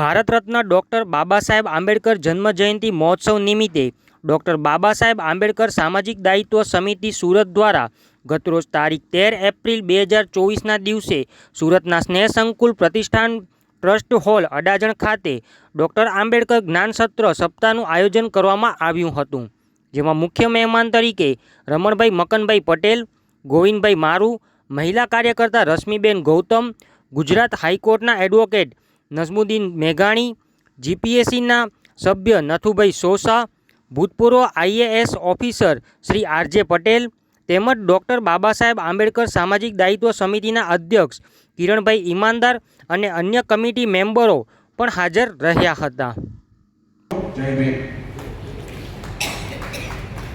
Bharat Ratna doctor Baba Saheb Ambedkar જન્મજયંતિ મહોત્સવ નિમિત્તે ડૉક્ટર બાબા સાહેબ આંબેડકર સામાજિક દાયિત્વ સમિતિ સુરત દ્વારા ગતરોજ તારીખ તેર એપ્રિલ બે હજાર ચોવીસના દિવસે સુરતના સ્નેહ સંકુલ પ્રતિષ્ઠાન ટ્રસ્ટ હોલ અડાજણ ખાતે ડૉક્ટર આંબેડકર જ્ઞાન સત્ર સપ્તાહનું આયોજન કરવામાં આવ્યું હતું, જેમાં મુખ્ય મહેમાન તરીકે રમણભાઈ મકનભાઈ પટેલ, ગોવિંદભાઈ મારુ, મહિલા કાર્યકર્તા રશ્મિબેન ગૌતમ, ગુજરાત હાઈકોર્ટના એડવોકેટ નઝમુદ્દીન મેઘાણી જીપીએસસીના સભ્ય નથુભાઈ સોસા, ભૂતપૂર્વ IAS officer Shri R J Patel તેમજ ડૉક્ટર બાબા સાહેબ આંબેડકર સામાજિક દાયિત્વ સમિતિના અધ્યક્ષ કિરણભાઈ ઈમાનદાર અને અન્ય કમિટી મેમ્બરો પણ હાજર રહ્યા હતા.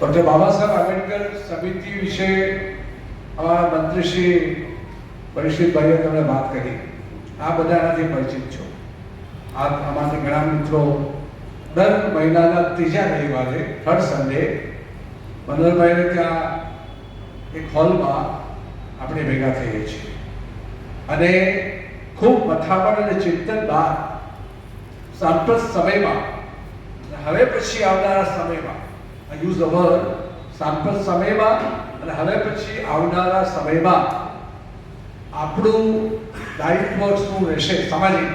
ડૉક્ટર બાબા આંબેડકર સમિતિ વિશે મંત્રી શ્રી તમને વાત કરી. આ બધાનાથી પરિચિત છો. આ આમાંથી ઘણા મિત્રો દર મહિનાના ત્રીજા રવિવારે થર્ડ સન્ડે મનોહરભાઈને ત્યાં એક હોલમાં આપણે ભેગા થઈએ છીએ. અને ખૂબ મથામણ અને ચિંતન બાદ સાંપ્રત સમયમાં હવે પછી આવનારા સમયમાં યુઝ અવર સાંપ્રત સમયમાં, અને હવે પછી આવનારા સમયમાં આપણું દાયિત્વ શું રહેશે સામાજિક?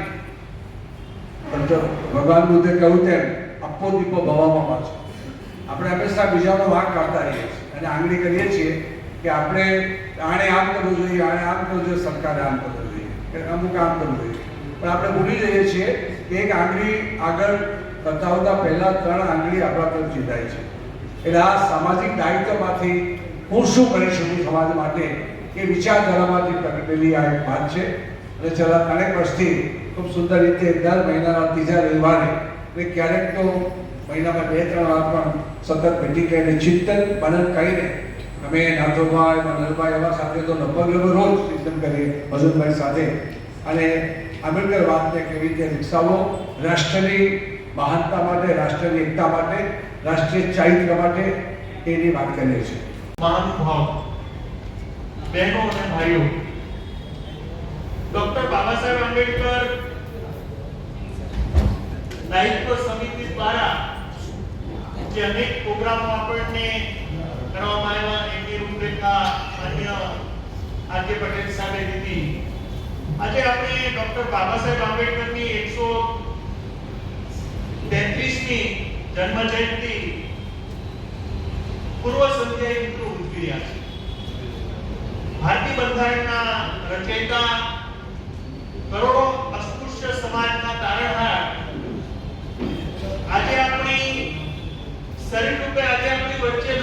ભગવાન બુદ્ધે કહ્યું તેમ આપો દીપો ભવામાં વાંચો આપણે હંમેશા બીજાનો વાંક કાઢતા રહીએ છીએ અને આંગળી કરીએ છીએ કે આપણે આણે આમ કરવું જોઈએ આણે આમ કરવું જોઈએ, સરકારે આમ કરવું જોઈએ કે અમુક આમ કરવું જોઈએ. પણ આપણે ભૂલી જઈએ છીએ કે એક આંગળી આગળ બતાવતા પહેલા ત્રણ આંગળી આપણા તરફ જીતાય છે. એટલે આ સામાજિક દાયિત્વમાંથી હું શું કરી શકું સમાજ માટે? એ વિચારધારામાંથી પ્રગટેલી આ એક વાત છે. અને છેલ્લા ત્રણેક વર્ષથી ખૂબ સુંદર રીતે દર મહિનાના ત્રીજા રવિવારે અને ક્યારેક તો મહિનામાં બે, ત્રણ વાર પણ સતત ભેટી કરીને ચિંતન, મનન કરીને અમે નાથોભાઈ મનલભાઈ એવા સાથે તો લગભગ લગભગ રોજ ચિંતન કરીએ મજૂરભાઈ સાથે. અને આંબેડકર વાતને કેવી રીતે વિકસાવો રાષ્ટ્રની મહાનતા માટે, રાષ્ટ્રની એકતા માટે, રાષ્ટ્રીય ચારિત્ર માટે એની વાત કરીએ છીએ. મહાનુભાવ. બહેનો અને ભાઈઓ. ડોક્ટર બાબા સાહેબ આંબેડકર દાયિત્વ સમિતિ દ્વારા જે અનેક પ્રોગ્રામો આપણને કરવામાં આવ્યા, એની રૂપરેખા અન્ય આજે પટેલ સાહેબે દીધી આજે આપણે ડોક્ટર બાબા સાહેબ આંબેડકરની એકસો તેત્રીસમી જન્મ જયંતિ પૂર્વ સંધ્યાએ મિત્રો ઉજવી રહ્યા છે ભારતીય બંધારણના રચયિતા કરોડો અસ્પૃશ્ય સમાજના તારણહાર. આજે આપણી શરીર રૂપે આજે આપણી વચ્ચે